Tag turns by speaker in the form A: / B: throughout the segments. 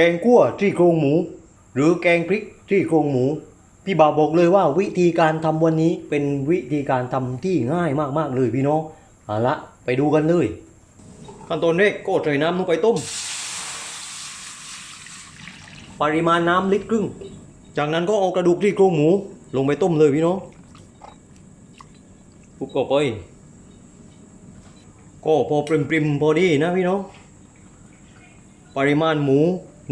A: แกงคั่วที่โครงหมู หรือแกงพริกที่โครงหมู พี่บ่าวบอกเลยว่าวิธีการทำวันนี้เป็นวิธีการทำที่ง่ายมากๆเลยพี่น้องเอาละไปดูกันเลยขั้นตอนแรกก็ใส่น้ำลงไปต้ม ปริมาณน้ำลิตรครึ่ง จากนั้นก็เอากระดูกที่โครงหมู ลงไปต้มเลยพี่น้องปุ๊บก็ไปก็พอปริมๆพอดีนะพี่น้อง ปริมาณหมู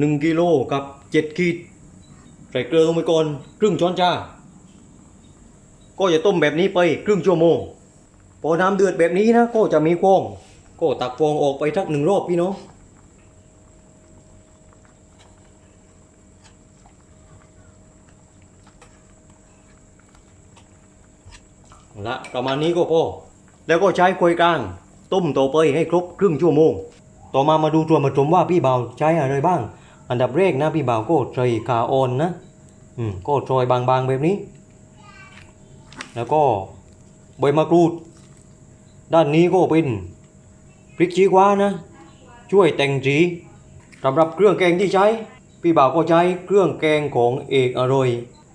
A: 1กิโลกับ 7 ขีดใส่เกลือลงไปก่อนครึ่งช้อนชา ก็จะต้มแบบนี้ไปครึ่งชั่วโมง พอน้ำเดือดแบบนี้นะก็จะมีฟอง ก็ตักฟองออกไปทักหนึ่งรอบพี่น้องละประมาณนี้ก็พอ แล้วก็ใช้ควยกลาง ต้มต่อไปให้ครบครึ่งชั่วโมง ต่อมามาดูส่วผสมว่าพี่บาวใช้อะไรบ้าง อันดับแรกนะพี่บ่าวก็ใส่ขาอ่อนนะอืมก็ซอยบางๆแบบนี้ แล้วก็ใบมะกรูด ด้านนี้ก็เป็นพริกชี้ฟ้านะ ช่วยแต่งสีสำหรับเครื่องแกงที่ใช้ พี่บ่าวก็ใช้เครื่องแกงของเอกอร่อย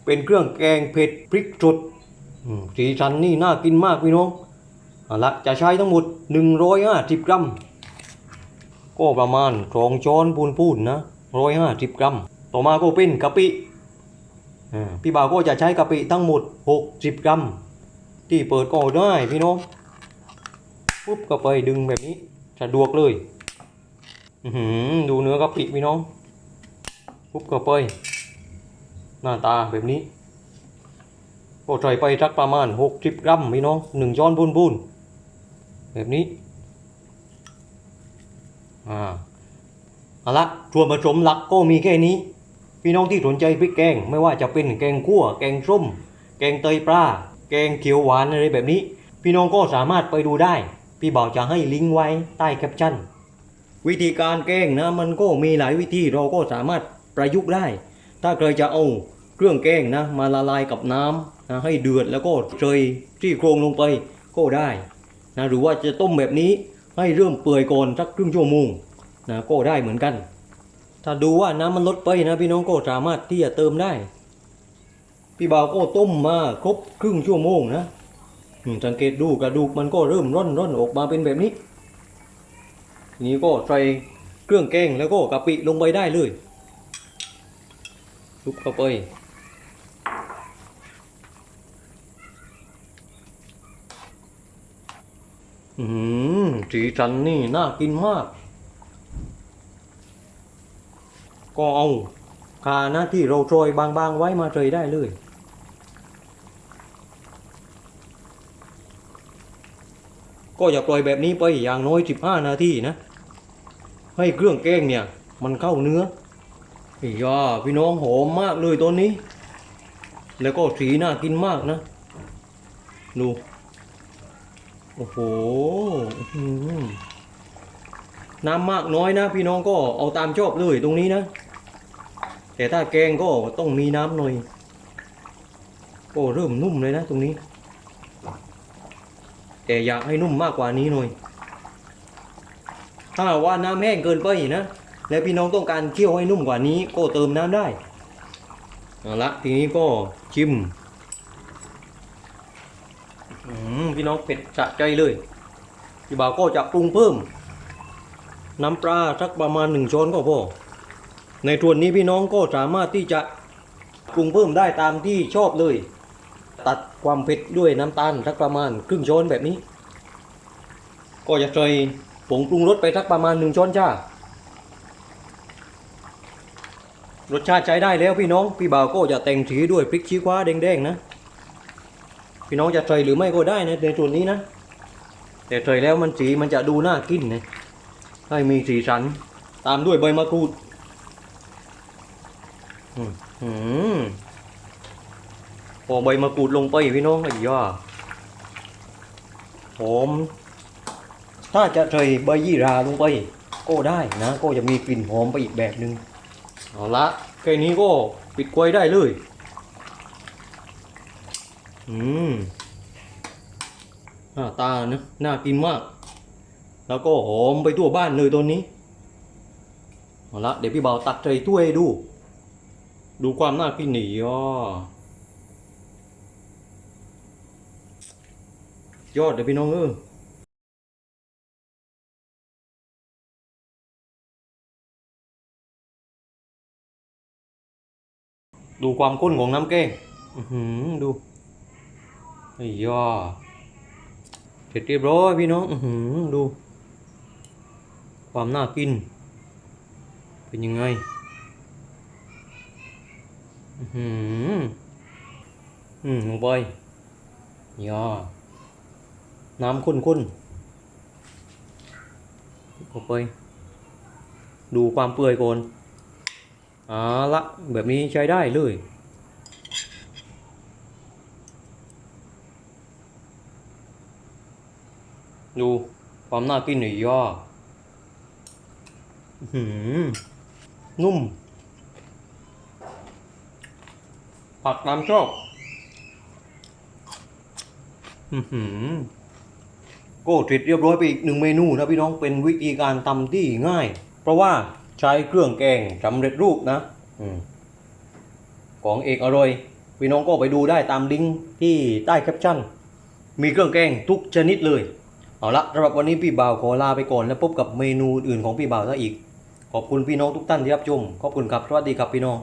A: เป็นเครื่องแกงเผ็ดพริกสดสีสันนี่น่ากินมากพี่น้องเอาละจะใช้ทั้งหมด 150กรัม ก็ประมาณสองช้อนปูนปูนนะ 150กรัม ต่อมาก็เป็นกะปิอ่าพี่บ่าวก็จะใช้กะปิทั้งหมด 60 กรัม ที่เปิดก็ได้พี่น้องปุ๊บก็ไปดึงแบบนี้สะดวกเลยอือหือดูเนื้อกะปิพี่น้องปุ๊บก็ไปหน้าตาแบบนี้ก็ใส่ไปสักประมาณ 60 กรัมพี่น้องหนึ่งช้อนพูนๆแบบนี้อ่า เอาละส่วนผสมหลักก็มีแค่นี้ พี่น้องที่สนใจพริกแกงไม่ว่าจะเป็นแกงคั่ว แกงส้ม แกงเตยปลา แกงเขียวหวานอะไรแบบนี้ พี่น้องก็สามารถไปดูได้ พี่บ่าวจะให้ลิงก์ไว้ใต้แคปชั่น วิธีการแกงนะมันก็มีหลายวิธีเราก็สามารถประยุกต์ได้ ถ้าใครจะเอาเครื่องแกงนะมาละลายกับน้ำนะให้เดือดแล้วก็เทที่โครงลงไปก็ได้นะหรือว่าจะต้มแบบนี้ให้เริ่มเปื่อยก่อนสักครึ่งชั่วโมง นะก็ได้เหมือนกัน ถ้าดูว่าน้ำมันลดไปนะพี่น้องก็สามารถที่จะเติมได้ พี่บ่าวก็ต้มมาครบครึ่งชั่วโมงนะสังเกตดูกระดูกมันก็เริ่มร่อนร่อนออกมาเป็นแบบนี้ นี้ก็ใส่เครื่องแกงแล้วก็กะปิลงไปได้เลยลุกเข้าไปอืมสีสันนี่น่ากินมาก ก็เอาคาหน้าที่เราโรยบางๆไว้มาเลยได้เลยก็อย่าปล่อยแบบนี้ไปอย่างน้อย 15 นาทีนะ ให้เครื่องแกงเนี่ย มันเข้าเนื้ออียาพี่น้องหอมมากเลยตอนนี้ แล้วก็สีน่ากินมากนะ ดู โอ้โหน้ำมากน้อยนะ พี่น้องก็เอาตามชอบเลยตรงนี้นะ แต่ถ้าแกงก็ต้องมีน้ำหน่อยก็เริ่มนุ่มเลยนะตรงนี้ แต่อยากให้นุ่มมากกว่านี้หน่อย ถ้าว่าน้ำแห้งเกินไปนะ แล้วพี่น้องต้องการเคี่ยวให้นุ่มกว่านี้ ก็เติมน้ำได้เอาละทีนี้ก็ชิมอืมพี่น้องเผ็ดสะใจเลยพี่บ่าวก็จะปรุงเพิ่ม น้ำปลาสักประมาณหนึ่งช้อนก็พอ ในส่วนนี้พี่น้องก็สามารถที่จะปรุงเพิ่มได้ตามที่ชอบเลย ตัดความเผ็ดด้วยน้ำตาลสักประมาณครึ่งช้อนแบบนี้ ก็จะใส่ผงปรุงรสไปสักประมาณหนึ่งช้อนชารสชาติใช้ได้แล้วพี่น้อง พี่บ่าวก็จะแต่งสีด้วยพริกชี้ฟ้าแดงๆนะ พี่น้องจะใส่หรือไม่ก็ได้นะในส่วนนี้นะ แต่ใส่แล้วมันสีมันจะดูน่ากินนะให้มีสีสัน ตามด้วยใบมะกรูด อืมอืมพอใบมะกรูดลงไปพี่น้องไอ้ย่าหอมถ้าจะใส่ใบยี่ราลงไป ก็ได้นะ ก็จะมีกลิ่นหอมไปอีกแบบหนึ่งเอาละแค่นี้ก็ปิดกล้วยได้เลย อืมหน้าตานะน่ากินมาก แล้วก็หอมไปทั่วบ้านเลยตอนนี้เอาละเดี๋ยวพี่เบาตักใจถ้วยดู ดูความน่ากินหนีอ่อยอดเดี๋ยวพี่น้องเออดูความข้นของน้ำแกงอือหือดูไอ้ยอเสร็จเรียบร้อยพี่น้องอือหือดู ความน่ากิน เป็นยังไง อือหืออืมลงไปย่อน้ำข้นๆลงไปดูความเปื่อยก่อนอ่าละแบบนี้ใช้ได้เลยดูความน่ากินหน่อยย่อหือนุ่ม ผักตามชอบอือหือก็เสร็จเรียบร้อยไปอีกหนึ่งเมนูนะพี่น้องเป็นวิธีการทำที่ง่าย เพราะว่าใช้เครื่องแกงสำเร็จรูปนะอของเอกอร่อย พี่น้องก็ไปดูได้ตามลิงก์ที่ใต้แคปชั่น มีเครื่องแกงทุกชนิดเลย เอาละสำหรับวันนี้พี่บ่าวขอลาไปก่อนแล้วพบกับเมนูอื่นของพี่บ่าวซะอีก ขอบคุณพี่น้องทุกท่านที่รับชมขอบคุณครับสวัสดีครับพี่น้อง